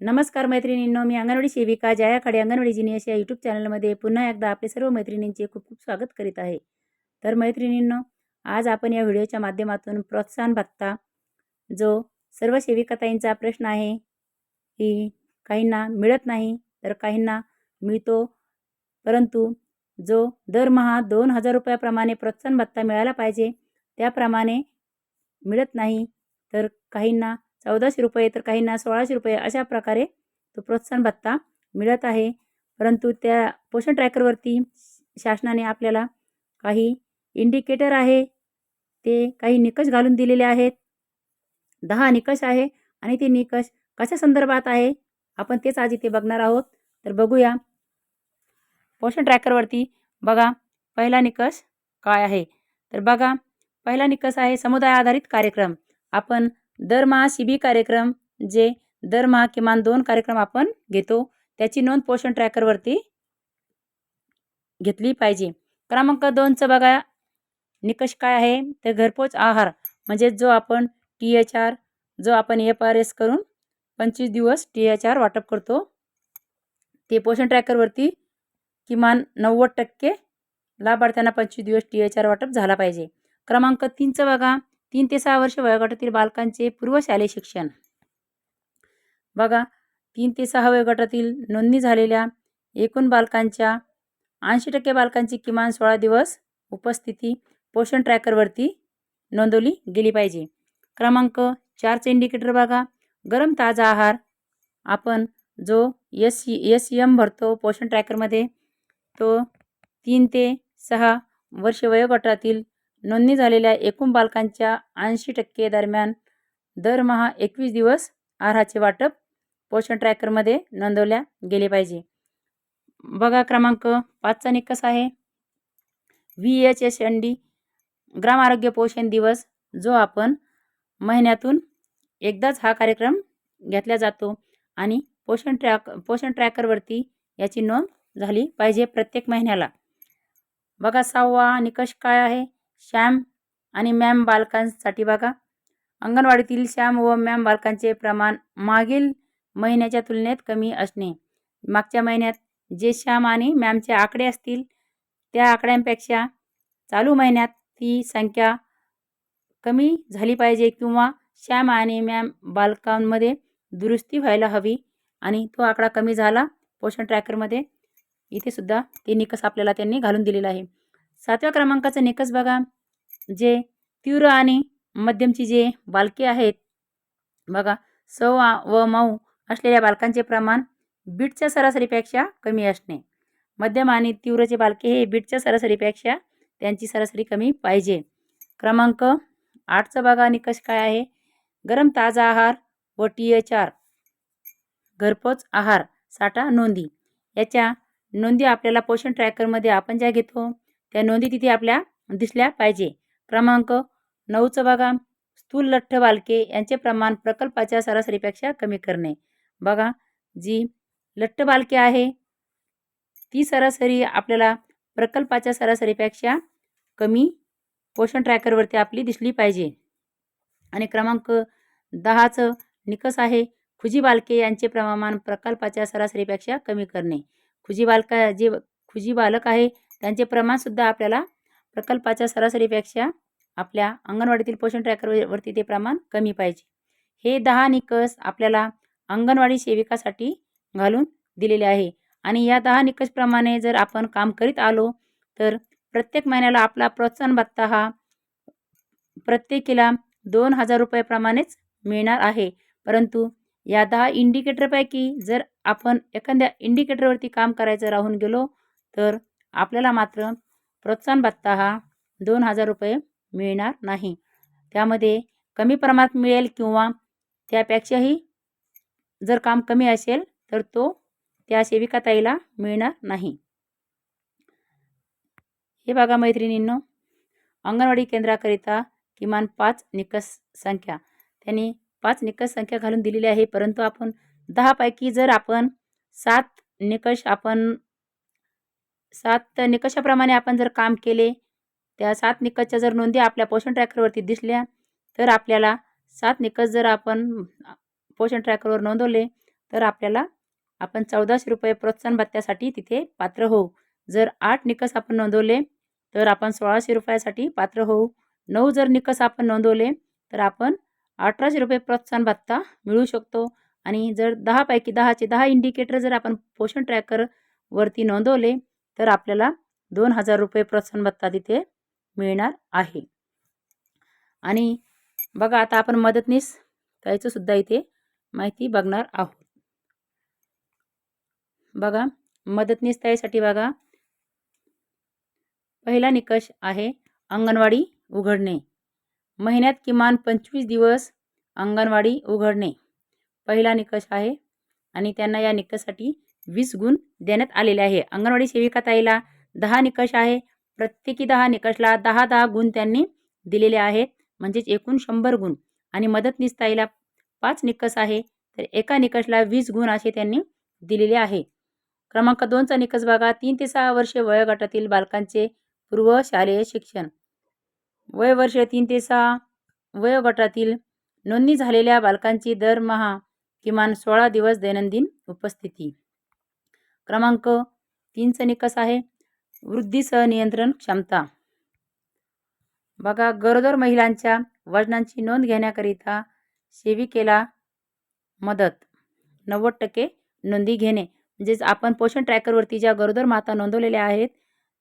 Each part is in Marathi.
नमस्कार मैत्रिणींनो मी अंगणवाडी सेविका जयाकडे अंगणवाडी जिनियस या यूट्यूब चॅनलमध्ये पुन्हा एकदा आपले सर्व मैत्रिणींचे खूप खूप स्वागत करीत आहे. तर मैत्रिणींनो आज आपण या व्हिडिओच्या माध्यमातून प्रोत्साहन भत्ता जो सर्व सेविकाताईंचा प्रश्न आहे की काहींना मिळत नाही तर काहींना मिळतो परंतु जो दरमहा दोन हजार रुपयाप्रमाणे प्रोत्साहन भत्ता मिळायला पाहिजे त्याप्रमाणे मिळत नाही तर काहींना चौदाशे रुपये तर काहींना सोळाशे रुपये अशा प्रकारे तो प्रोत्साहन भत्ता मिळत आहे. परंतु त्या पोषण ट्रॅकरवरती शासनाने आपल्याला काही इंडिकेटर आहे. ते काही निकष घालून दिलेले आहेत. दहा निकष आहे आणि ते निकष कशा संदर्भात आहे? आपण तेच आज इथे बघणार आहोत. तर बघूया. पोषण ट्रॅकरवरती बघा पहिला निकष काय आहे? तर बघा पहिला निकष आहे समुदाय आधारित कार्यक्रम. आपण दरमहा शिबी कार्यक्रम जे दरमहा किमान दोन कार्यक्रम आपण घेतो त्याची नोंद पोषण ट्रॅकरवरती घेतली पाहिजे. क्रमांक दोनचं बघा निकष काय आहे? तर घरपोच आहार म्हणजे जो आपण टी एच आर जो आपण एफ आर एस करून पंचवीस दिवस टी एच आर वाटप करतो ते पोषण ट्रॅकरवरती किमान नव्वद टक्के लाभार्थ्यांना पंचवीस दिवस टी एच आर वाटप झाला पाहिजे. क्रमांक तीनचं बघा तीन ते सहा वर्ष वयोगटातील बालकांचे पूर्वशालेय शिक्षण. बघा तीन ते सहा वयोगटातील नोंदणी झालेल्या एकूण बालकांच्या ऐंशी टक्के बालकांची किमान सोळा दिवस उपस्थिती पोषण ट्रॅकरवरती नोंदवली गेली पाहिजे. क्रमांक चारचे इंडिकेटर बघा. गरम ताजा आहार. आपण जो एस एस एम भरतो पोषण ट्रॅकरमध्ये तो तीन ते सहा वर्ष वयोगटातील नोंदणी झालेल्या एकूण बालकांच्या ऐंशी टक्के दरम्यान दरमहा एकवीस दिवस आहाराचे वाटप पोषण ट्रॅकरमध्ये नोंदवल्या गेले पाहिजे. बघा क्रमांक पाचचा निकस आहे. V H S N D ग्राम आरोग्य पोषण दिवस जो आपण महिन्यातून एकदाच हा कार्यक्रम घेतला जातो आणि पोषण ट्रॅक पोषण ट्रॅकरवरती याची नोंद झाली पाहिजे प्रत्येक महिन्याला. बघा सहावा निकष काय आहे? श्याम आणि मॅम बालकांसाठी बघा. अंगणवाडीतील श्याम व मॅम बालकांचे प्रमाण मागील महिन्याच्या तुलनेत कमी असणे. मागच्या महिन्यात जे श्याम आणि मॅमचे आकडे असतील त्या आकड्यांपेक्षा चालू महिन्यात ती संख्या कमी झाली पाहिजे किंवा श्याम आणि मॅम बालकांमध्ये दुरुस्ती व्हायला हवी आणि तो आकडा कमी झाला. पोषण ट्रॅकरमध्ये इथे सुद्धा ते निकष आपल्याला त्यांनी घालून दिलेला आहे. सातव्या क्रमांकाचा निकष बघा. जे तीव्र आणि मध्यमची जे बालके आहेत बघा. सव्वा व मऊ असलेल्या बालकांचे प्रमाण बीटच्या सरासरीपेक्षा कमी असणे. मध्यम आणि तीव्रचे बालके हे बीटच्या सरासरीपेक्षा त्यांची सरासरी कमी पाहिजे. क्रमांक आठचं बघा निकष काय आहे? गरम ताजा आहार व टी एच आर घरपोच आहार साठा नोंदी. याच्या नोंदी आपल्याला पोषण ट्रॅकरमध्ये आपण ज्या घेतो त्या नोंदी तिथे आपल्या दिसल्या पाहिजे. क्रमांक नऊचं बघा स्थूल लठ्ठ बालके यांचे प्रमाण प्रकल्पाच्या सरासरीपेक्षा कमी करणे. बघा जी लठ्ठ बालके आहे ती सरासरी आपल्याला प्रकल्पाच्या सरासरीपेक्षा कमी पोषण ट्रॅकरवरती आपली दिसली पाहिजे. आणि क्रमांक दहाचं निकस आहे खुजी बालके यांचे प्रमाण प्रकल्पाच्या सरासरीपेक्षा कमी करणे. खुजी बालका जे खुजी बालक आहे त्यांचे प्रमाणसुद्धा आपल्याला प्रकल्पाच्या सरासरीपेक्षा आपल्या अंगणवाडीतील पोषण ट्रॅकरवरती ते प्रमाण कमी पाहिजे. हे दहा निकष आपल्याला अंगणवाडी सेविकासाठी घालून दिलेले आहे. आणि या दहा निकषप्रमाणे जर आपण काम करीत आलो तर प्रत्येक महिन्याला आपला प्रोत्साहन भत्ता हा प्रत्येकीला दोन हजार रुपयाप्रमाणेच मिळणार आहे. परंतु या दहा इंडिकेटरपैकी जर आपण एखाद्या इंडिकेटरवरती काम करायचं राहून गेलो तर आपल्याला मात्र प्रोत्साहन भत्ता हा दोन हजार रुपये मिळणार नाही. त्यामध्ये कमी प्रमाणात मिळेल किंवा त्यापेक्षाही जर काम कमी असेल तर तो त्या सेविकाताईला मिळणार नाही. हे बघा मैत्रिणींनो अंगणवाडी केंद्राकरिता किमान पाच निकष संख्या. त्यांनी पाच निकष संख्या घालून दिलेली आहे परंतु आपण दहापैकी जर आपण सात निकष आपण सात निकषाप्रमाणे आपण जर काम केले त्या सात निकषच्या जर नोंदी आपल्या पोषण ट्रॅकरवरती दिसल्या तर आपल्याला सात निकष जर आपण पोषण ट्रॅकरवर नोंदवले तर आपल्याला आपण चौदाशे रुपये प्रोत्साहन भत्त्यासाठी तिथे पात्र होऊ. जर आठ निकष आपण नोंदवले तर आपण सोळाशे रुपयासाठी पात्र होऊ. नऊ जर निकष आपण नोंदवले तर आपण अठराशे रुपये प्रोत्साहन भत्ता मिळू शकतो. आणि जर दहापैकी दहाचे दहा इंडिकेटर जर आपण पोषण ट्रॅकरवरती नोंदवले तर आपल्याला दोन हजार रुपये प्रोत्साहन भत्ता तिथे मिळणार आहे. आणि बघा आता आपण मदतनीस त्याचं सुद्धा इथे माहिती बघणार आहोत. बघा मदतनीस त्यासाठी बघा पहिला निकष आहे अंगणवाडी उघडणे. महिन्यात किमान पंचवीस दिवस अंगणवाडी उघडणे. पहिला निकष आहे आणि त्यांना या निकषासाठी वीस गुण देण्यात आलेले आहे. अंगणवाडी सेविका ताईला दहा निकष आहे. प्रत्येकी दहा निकषला दहा दहा गुण त्यांनी दिलेले आहेत. म्हणजेच एकूण शंभर गुण. आणि मदतनीस ताईला पाच निकष आहे. तर एका निकषला वीस गुण असे त्यांनी दिलेले आहे. क्रमांक दोनचा निकष बघा. तीन ते सहा वर्षे वयोगटातील बालकांचे पूर्व शालेय शिक्षण. वय वर्ष तीन ते सहा वयोगटातील नोंदणी झालेल्या बालकांची दरमहा किमान सोळा दिवस दैनंदिन उपस्थिती. क्रमांक तीनचा निकष आहे. वृद्धीसह नियंत्रण क्षमता. बघा गरोदर महिलांच्या वजनांची नोंद घेण्याकरिता सेविकेला मदत. नव्वद टक्के नोंदी घेणे. म्हणजेच आपण पोषण ट्रॅकरवरती ज्या गरोदर माता नोंदवलेल्या आहेत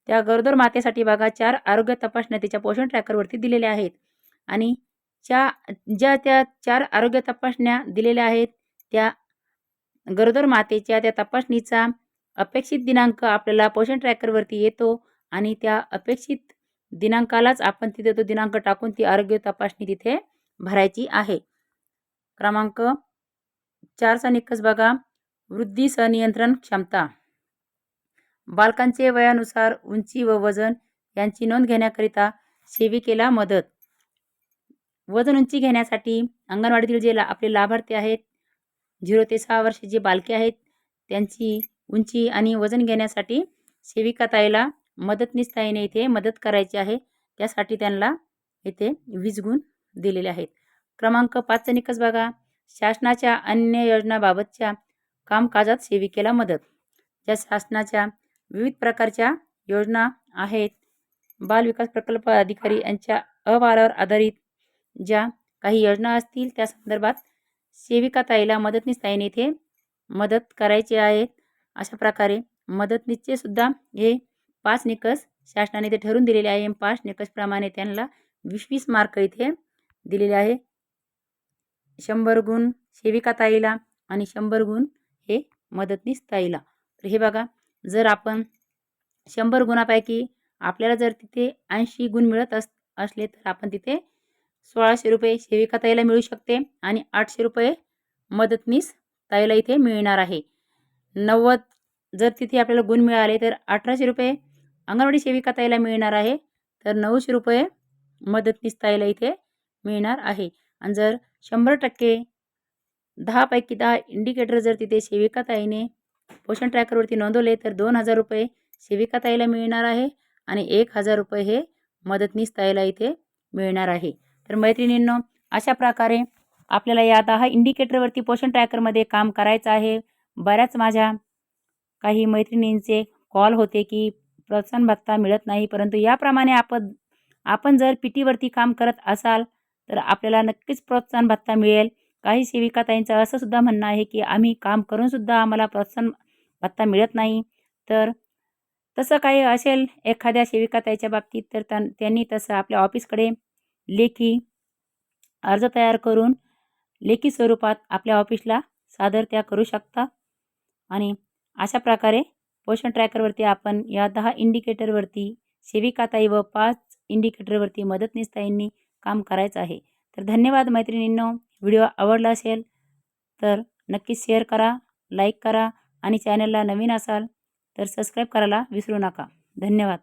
त्या गरोदर मातेसाठी बघा चार आरोग्य तपासण्या तिच्या पोषण ट्रॅकरवरती दिलेल्या आहेत. आणि ज्या ज्या त्या चार आरोग्य तपासण्या दिलेल्या आहेत त्या गरोदर मातेच्या त्या तपासणीचा अपेक्षित दिनांक आपल्याला पोषण ट्रॅकरवरती येतो आणि त्या अपेक्षित दिनांकालाच आपण तिथे तो दिनांक टाकून ती आरोग्य तपासणी तिथे भरायची आहे. क्रमांक चारचा निकष बघा. वृद्धी सनियंत्रण क्षमता. बालकांचे वयानुसार उंची व वजन यांची नोंद घेण्याकरिता सेविकेला मदत. वजन उंची घेण्यासाठी अंगणवाडीतील जे ला आपले लाभार्थी आहेत झिरो ते सहा वर्षे जे बालके आहेत त्यांची उंची आणि वजन घेण्यासाठी सेविका ताईला मदतनीस ताईने इथे मदत करायची आहे. त्यासाठी त्यांना इथे वीस गुण दिलेले आहेत. क्रमांक पाचचा निकष बघा. शासनाच्या अन्य योजनाबाबतच्या कामकाजात सेविकेला मदत. ज्या शासनाच्या विविध प्रकारच्या योजना आहेत बाल विकास प्रकल्प अधिकारी यांच्या अहवालावर आधारित ज्या काही योजना असतील त्या संदर्भात सेविका ताईला मदतनीस ताईने इथे मदत करायची आहेत अशा प्रकारे मदतनीसचे सुद्धा हे पाच निकष शासनाने ते ठरवून दिलेले आहे. पाच निकषप्रमाणे त्यांना वीस वीस मार्क इथे दिलेले आहे. शंभर गुण सेविका ताईला आणि शंभर गुण हे मदतनीस ताईला. तर हे बघा जर आपण शंभर गुणापैकी आपल्याला जर तिथे ऐंशी गुण मिळत अस असले तर आपण तिथे सोळाशे रुपये सेविका ताईला मिळू शकते आणि आठशे रुपये मदतनीस ताईला इथे मिळणार आहे. नव्वद जर तिथे आपल्याला गुण मिळाले तर अठराशे रुपये अंगणवाडी सेविका ताईला मिळणार आहे. तर नऊशे रुपये मदतनीस ताईला इथे मिळणार आहे. आणि जर शंभर टक्के दहापैकी दहा इंडिकेटर जर तिथे सेविका ताईने पोषण ट्रॅकरवरती नोंदवले तर दोन हजार रुपये सेविका ताईला मिळणार आहे आणि एक हजार रुपये हे मदतनीस ताईला इथे मिळणार आहे. तर मैत्रिणींनो अशा प्रकारे आपल्याला या दहा इंडिकेटरवरती पोषण ट्रॅकरमध्ये काम करायचं आहे. बऱ्याच माझ्या काही मैत्रिणींचे कॉल होते की प्रोत्साहन भत्ता मिळत नाही परंतु याप्रमाणे आपण आपण जर पी टीवरती काम करत असाल तर आपल्याला नक्कीच प्रोत्साहन भत्ता मिळेल. काही सेविकाताईंचं असं सुद्धा म्हणणं आहे की आम्ही काम करूनसुद्धा आम्हाला प्रोत्साहन भत्ता मिळत नाही. तर तसं काही असेल एखाद्या सेविकाताईच्या बाबतीत तर त्यां त्यांनी तसं आपल्या ऑफिसकडे लेखी अर्ज तयार करून लेखी स्वरूपात आपल्या ऑफिसला सादर त्या करू शकता. आणि अशा प्रकारे पोषण ट्रॅकरवरती आपण या दहा इंडिकेटरवरती सेविकाताई व पाच इंडिकेटरवरती मदतनीसताईंनी काम करायचं आहे. तर धन्यवाद मैत्रिणींनो. व्हिडिओ आवडला असेल तर नक्कीच शेअर करा लाईक करा आणि चॅनलला नवीन असाल तर सबस्क्राईब करायला विसरू नका. धन्यवाद.